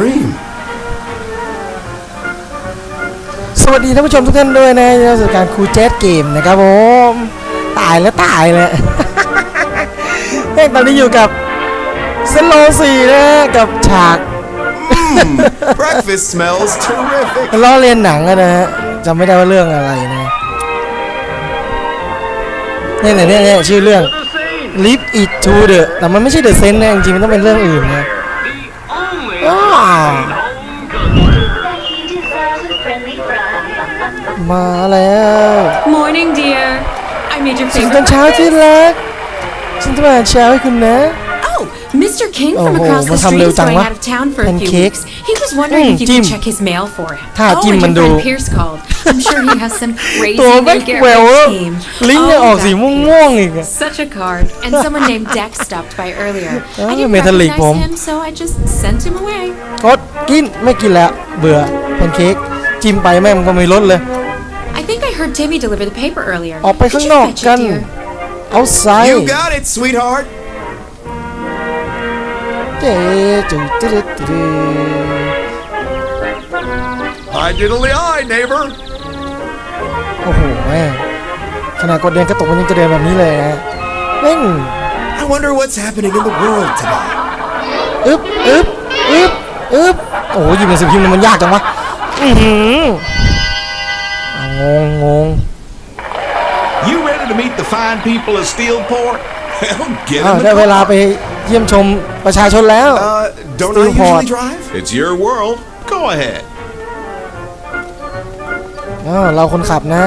dream. สวัสดีท่านผู้ชมทุกท่านด้วยนะในรายการครูแจ๊ดเกมนะครับผมตายแล้วตายเลยเฮ้ยตอนนี้อยู่กับเซนโลสี่นะกับฉาก Mmm, breakfast smells terrific. ล้อเลียนหนังอะนะฮะจำไม่ได้ว่าเรื่องอะไรนะเนี่ยเนี่ยเนี่ยเนี่ยชื่อเรื่อง Live It to the แต่มันไม่ใช่ The Sense นะจริงๆมันต้องเป็นเรื่องอื่นนะ มาแล้ว Morning, dear. I made your ฉัน favorite ตอนเช้าที่ breakfast. รักฉันจะมาเช้าให้คุณนะ Oh, Mr. King from Oh, across oh, the masam street lêu is chang going quá. out of town for a few Pancake. weeks. He was wondering Mm, if you Jim. could check his mail for him. Tha oh, Jim and man your friend đồ. Pierce called. I'm sure he has some crazy ตัว new แม่ง get แหวว rich scheme. ลิงก์เนี่ยออกสี that ม่ Pierce. วงๆอีกอะ Such a card. And someone named Dex stopped by earlier. Ah, I didn't metallic recognize bomb. him, so I just sent him away. กดกินไม่กินแล้ว เบื่อแพนเค้กจิ้มไปแม่งมันก็ไม่ลดเลย I think I heard Timmy deliver the paper earlier. ออกไป Did ข้าง you นอก fetch กั it, น dear? เอาไซ You got it, sweetheart. เจ๊จุดจุดจุดจุด I diddly eye, neighbor. โอ้โหแม่งขนาดกดเดินกระตุกมันยังจะเดินแบบนี้เลยนะแม่ง I wonder what's happening in the world today. อึ๊บอึ๊บอึ๊บอึ๊บโอ้โหยิงในสิบพิมพ์มันยากจังวะอือหืออะงงงง You ready to meet the fine people of Steelport? Well, get อ้าว in ได้ the เว car. ลาไป เยี่ยมชมประชาชนแล้ว Uh, don't Steel I usually Port. drive? It's your world. Go ahead. อ้าวเราคนขับนะ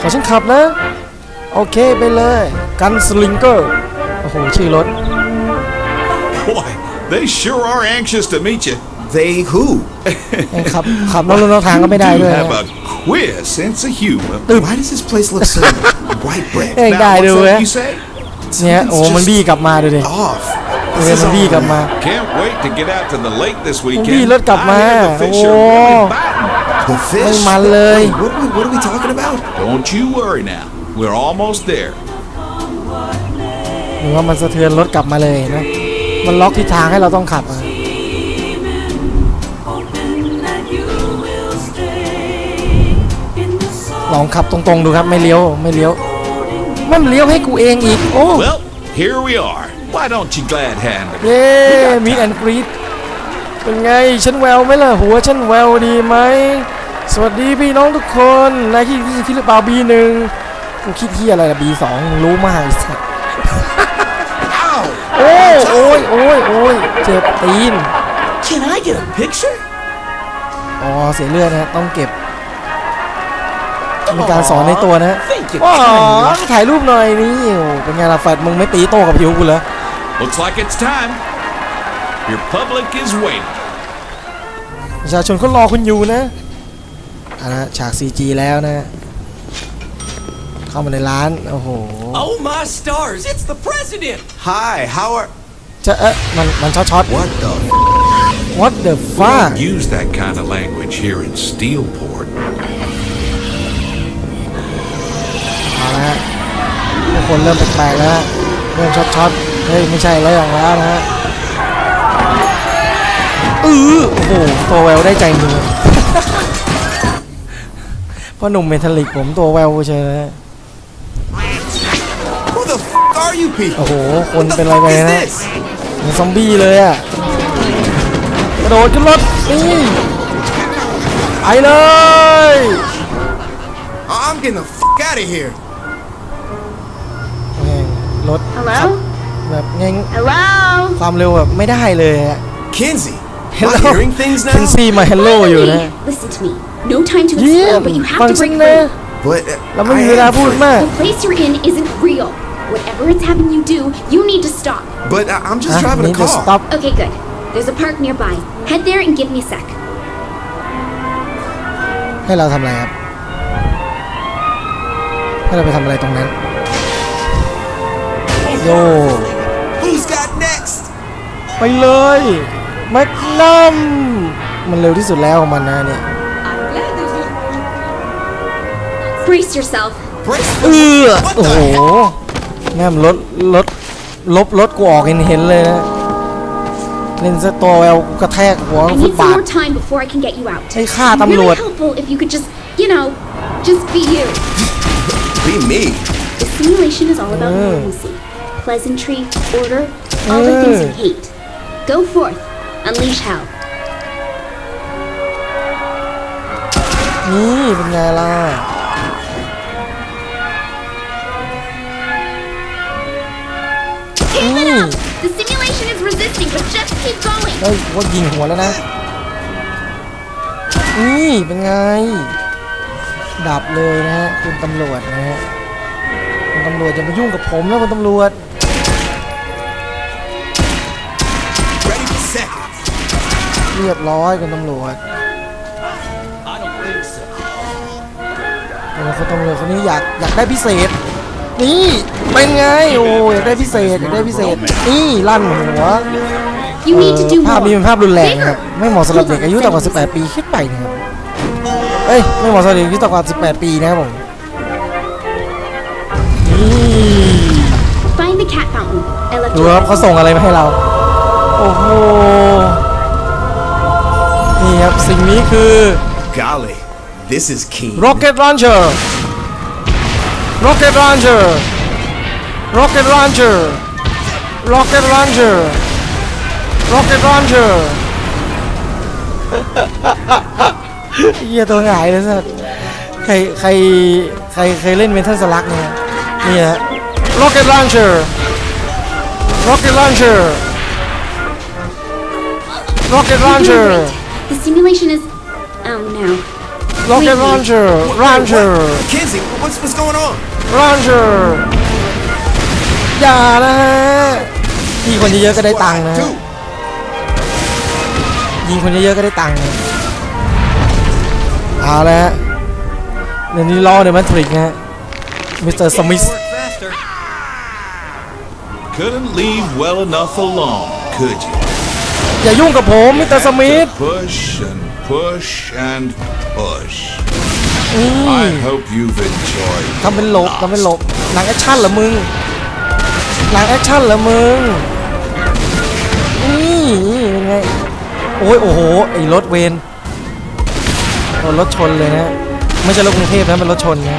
ขอฉันขับนะ โอเคไปเลยกันสลิงเกอร์โอ้โหชื่อรถ Boy, they sure are anxious to meet you. They who? ยังขับ ขับนอกลู่นอกทางก็ไม่ได้ You ด้วย have นะ a queer sense of humor. Why does this place look so white bread? เองได้ Now, ดู what's เว้ย that you say? เนี่ยโอ้มันบี้กลับมาดูดิ Off. เอ This อ is มันบี้ all กลับมา Can't wait to get out to the lake this บี้ weekend. รถกลับมา I hear the fish are Oh. really biting. The fish? mal เลย Wait, what, are we, what are we talking about? Don't you worry now. We're almost there. หรือว่ามันสะเทือนรถกลับมาเลยนะ มันล็อกทิศทางให้เราต้องขับอะลองขับตรงๆดูครับไม่เลี้ยวไม่เลี้ยว มันเลี้ยวให้กูเองอีก โอ้ Well, here we are. Why don't you glad hand it? เย้มีแอนกรีดเป็นไง ฉันแววไหมล่ะ หัวฉันแววดีไหม สวัสดีพี่น้องทุกคน นายคิดคิดหรือเปล่าบีหนึ่งกูคิดที่อะไรล่ะบีสองรู้มากไอ้สัส Ow! โอ้ยโอ้ยโอ้ยโอ้ยเจ็บตีน Can I get a picture? อ๋อ เสียเลือดนะ ต้องเก็บ มีการสอนในตัวนะ Thank you อ๋อ kindly. ถ่ายรูปหน่อยนี่โอ้เป็นไงล่ะแฟดมึงไม่ตีโต้กับผิวกูเหรอ Looks like it's time. Your public is waiting. ประชาชนเขารอคุณอยู่นะอะนะฉาก CG แล้วนะ เข้ามาในร้าน โอ้โห Oh my stars, it's the president! Hi, how are... จะเอ๊ะมันมันช็อตช็อต What the... What the We fuck don't use that kind of language here in Steelport. ทุกคนเริ่มแปลกๆแล้วฮะเริ่มช็อตช็อตเฮ้ยไม่ใช่แล้วอย่างแล้วนะฮะอือโอ้โหตัวแววได้ใจมือพ่อหนุ่มเมทัลลิกผมตัวแววเชยนะฮะ Who the f*** are you โอ้ people? โห คน What เป็น the อะไร fuck ไป is นะ this? เหมือนซอมบี้เลยอะกระโดดขึ้นรถนี่ไปเลย I'm getting the f*** out of here. แม่งรถ Hello? แบบเง่ง Hello? ความเร็วแบบไม่ได้เลยอะ Kinsey, am I Hello hearing things เคน now? ซี่มาเฮลโลอยู่นะ Listen to me. No time to เยี่ย explore, ม but you have ฟัง to ฉัน break นะ free. But uh, เราไม่มี I เวลา am พูด free. มาก The place you're in isn't real. Whatever it's having you do, you need to stop. But I- I'm just อะ driving นี่ a จะ car. stop Okay, good. There's a park nearby. Head there and give me a sec. ให้เราทำอะไรครับ ให้เราไปทำอะไรตรงนั้น โย Who's got next? ไปเลยแมกนัมมันเร็วที่สุดแล้วของมันนะเนี่ย Brace yourself. Brace เออ What โอ้ the โห hell? แม่มนรถรถลบรถกูออกเห็นเห็นเลยนะเล่นซะตัวแววกระแทกหัว I ฟุต need some บาท more time before I can get you out. ใช้ฆ่า It'd be ตำรวจ really helpful if you could just, you know, just be you. Be me. The simulation is all about Mm. normalcy, pleasantry, order, all the things you hate. Go forth, unleash hell. นี่เป็นไงล่ะ Keep it up! The simulation is resisting, but just keep going. เฮ้ยว่ายิงหัวแล้วนะ นี่เป็นไง ดับเลยนะฮะคุณตำรวจนะฮะ คุณตำรวจจะมายุ่งกับผมนะคุณตำรวจ Ready for seconds. เรียบร้อยคุณตำรวจ I don't think so. โอ้คุณตำรวจคนนี้อยากอยากได้พิเศษ นี่เป็นไงโอ้อยากได้พิเศษอยากได้พิเศษ นี่ลั่นหัว You need to เอ่ do อภาพนี้เป็น more. ภาพรุนแรงนะครับไม่เหมาะสำหรับเด็กอายุต่ำกว่า 18 ปีขึ้นไปนะครับเอ้ยไม่เหมาะสำหรับเด็กอายุต่ำกว่า 18 ปีนะครับผมนี่ Find the cat fountain. I left ดู it ครับ open. เขาส่งอะไรมาให้เรา โอ้โห นี่ครับ สิ่งนี้คือ Golly, this is keen. Rocket Launcher Rocket Launcher Rocket Launcher Rocket Launcher Rocket Launcher เหี้ยตัวหงายเลยสัสใครใครใครใครเล่นเมทัลสลักเนี่ย นี่ฮะ Rocket Launcher Rocket Launcher Rocket You're doing Launcher great. The simulation is. Oh no. Rocket Wait, wait. Launcher Launcher Kenzie, what's what's going on? Launcher อย่านะฮะยิงคนเยอะๆก็ได้ตังค์นะ Dude, ยิงคนเยอะๆก็ได้ตังค์นะเอาละฮะเดี๋ยวนี้ล้อเดอะแมทริกนะฮะ มิสเตอร์สมิธ Work faster. Couldn't leave well enough alone, could you? อย่ายุ่งกับผมมิสเตอร์สมิธ Push and push and push. อืม I hope you've enjoyed. ทำเป็นหลบทำเป็นหลบหนังแอคชั่นเหรอมึงหนังแอคชั่นเหรอมึงนี่เป็นไงโอ้ยโอ้โหไอ้รถเวนโดนรถชนเลยนะ ไม่ใช่รถกรุงเทพนะเป็นรถชนนะ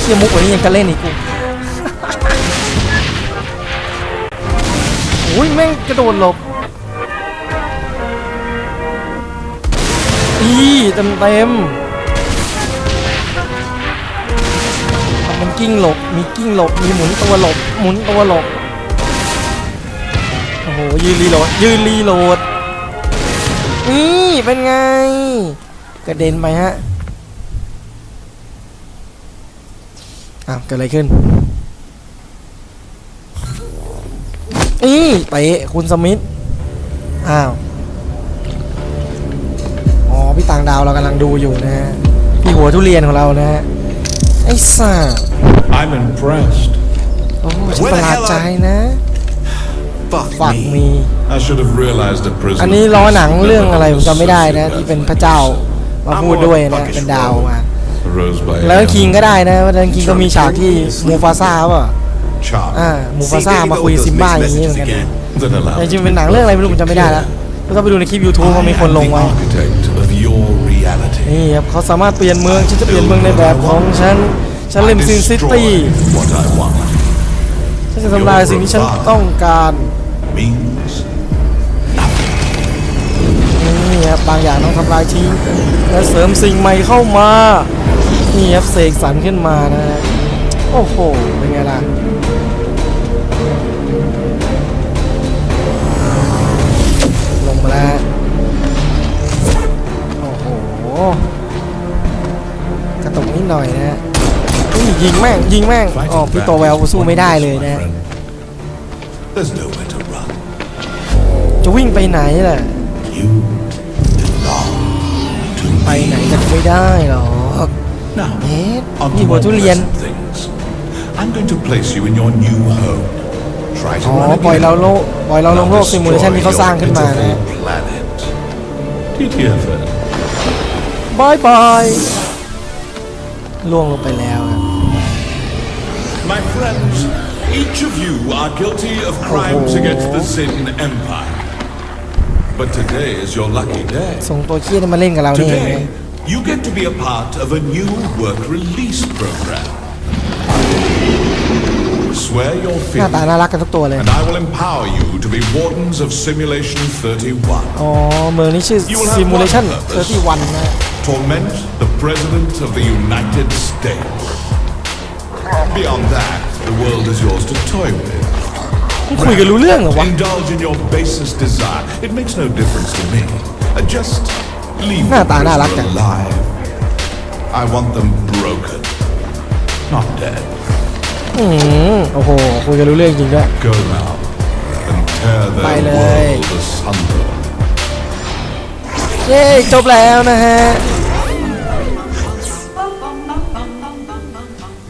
เชี่ยมุกกว่านี้ยังจะเล่นอีกกูโอ้ยแม่งกระโดดหลบอีเต็มเต็มทำมันกิ้งหลบ มีกิ้งหลบ มีหมุนตัวหลบ หมุนตัวหลบ โอ้โห ยืนรีโหลด ยืนรีโหลด นี่เป็นไง กระเด็นไปฮะ อ้าวเกิดอะไรขึ้นนี่เตะคุณสมิธอ้าว อ๋อ พี่ต่างดาวเรากำลังดูอยู่นะฮะ พี่หัวทุเรียนของเรานะฮะ ไอ้สัส I'm impressed. โอ้โหฉันประหลาดใจนะ fuck ฝัก me. มี I should have realized a prison. อันนี้ล้อหนังเรื่องอะไรผมจำไม่ได้นะ ที่เป็นพระเจ้ามาพูดด้วยนะ เป็นดาวมา Rose by แล้วคิงก็ได้นะว่าคิงก็มีฉากที่มูฟาซ่าป่ะ Chop. อ่ามูฟา See, ซ่า there you มา go คุย with ซิ those มบ้า mixed อย่างนี้เหมือน messages กัน again. Then allow แต่จริงๆเป็นหนังเรื่องอะไรไม่รู้ผมจำไม่ได้แล้วแล้วก็ไปดูในคลิป YouTube เขามีคนลง I ไว้ am the architect of your reality. นี่ครับเขาสามารถเปลี่ยนเมืองฉันจะเปลี่ยนเมืองในแบบของฉันฉันเล่นซินซิตี้ Destroy what I want ฉันจะทำลายสิ่งที่ฉันต้องการ means นี่ครับบางอย่างต้องทำลายทิ้งและเสริมสิ่งใหม่เข้ามา นี่ครับเสกสรรขึ้นมานะฮะโอ้โห เป็นไงล่ะลงมาแล้วโอ้โหกระตุกนิดหน่อยนะฮะอุ้ยยิงแม่งยิงแม่งอ๋อพี่โตแววสู้ไม่ได้เลยนะ There's nowhere to run. จะวิ่งไปไหนล่ะ ไป me. ไหนกันไม่ได้หรอก Now, เอ๊ะ on นี่ to หัว more ทุเรียน pleasant things. I'm going to place you in your new home. Try to อ๋อ run ปล่อย again. เราโลกปล่อยเราลงโลก Now ซิมูเลชัน destroy ที่เขาสร้าง your ขึ้นมานะ pitiful planet. TTFN. บายบายล่วงลงไปแล้วครับ My friends, each of you are guilty of crimes Oh. against the Sin Empire. But today is your lucky day. ส่งตัวเครียดมาเล่นกับเรานี่เอง Today, you get to be a part of a new work release program. Swear your หน้าตา feelings, น่ารักกันทุกตัวเลย and I will empower you to be wardens of Simulation 31. อ๋อ เมืองนี้ชื่อ You will have Simulation one purpose. 31 นะ Torment the President of the United States. Beyond that, the world is yours to toy with. นี่คุยกันรู้เรื่องเหรอวะ Indulge in your basest desire. It makes no difference to me. Uh, just leave Nah, the tak nak lah, prisoner kan. alive. I want them broken, not dead. อืมโอ้โหคุยกันรู้เรื่องจริงด้วย Go now and tear their Bye, Lei. world asunder. เย้จบแล้วนะฮะ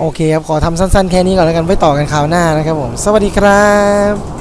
โอเคครับ ขอทำสั้นๆ แค่นี้ก่อนแล้วกันไว้ต่อกันคราวหน้านะครับผม สวัสดีครับ